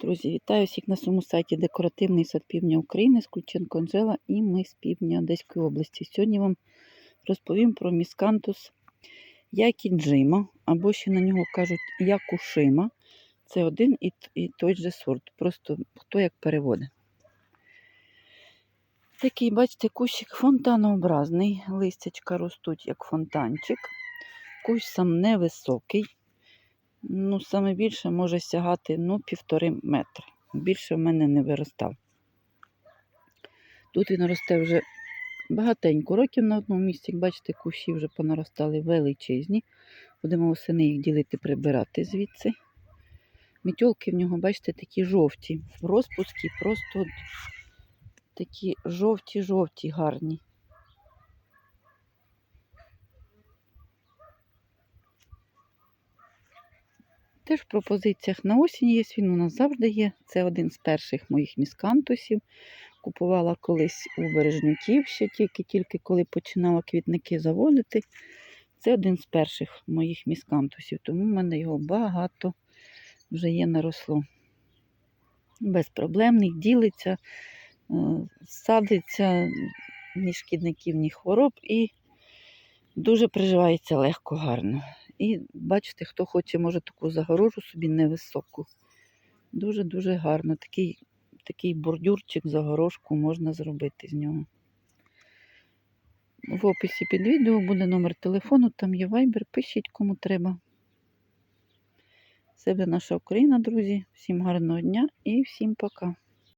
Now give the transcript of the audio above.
Друзі, вітаю всіх на своєму сайті Декоративний сад півдня України з Кульченко Анжела і ми з півдня Одеської області. Сьогодні вам розповім про міскантус Якіджима, або ще на нього кажуть Якушима. Це один і, і той же сорт, просто хто як переводить. Такий, бачите, кущик фонтанообразний, листячка ростуть як фонтанчик. Кущ сам невисокий. Ну, саме більше може сягати ну, півтори метри. Більше в мене не виростав. Тут він росте вже багатенько років на одному місці. Як бачите, кущі вже понаростали величезні. Будемо восени їх ділити, прибирати звідси. Мітьолки в нього, бачите, такі жовті. В розпускі просто такі жовті-жовті гарні. Теж в пропозиціях на осінь є, він у нас завжди є. Це один з перших моїх міскантусів. Купувала колись у бережників ще тільки-тільки коли починала квітники заводити. Це один з перших моїх міскантусів, тому в мене його багато вже є наросло. Безпроблемний, ділиться, е, садиться, ні шкідників, ні хвороб і дуже приживається легко, гарно. І бачите, хто хоче, може таку загорожу собі невисоку. Дуже-дуже гарно. Такий, такий бордюрчик, загорожку можна зробити з нього. В описі під відео буде номер телефону, там є вайбер, пишіть кому треба. Себе наша Україна, друзі. Всім гарного дня і всім пока.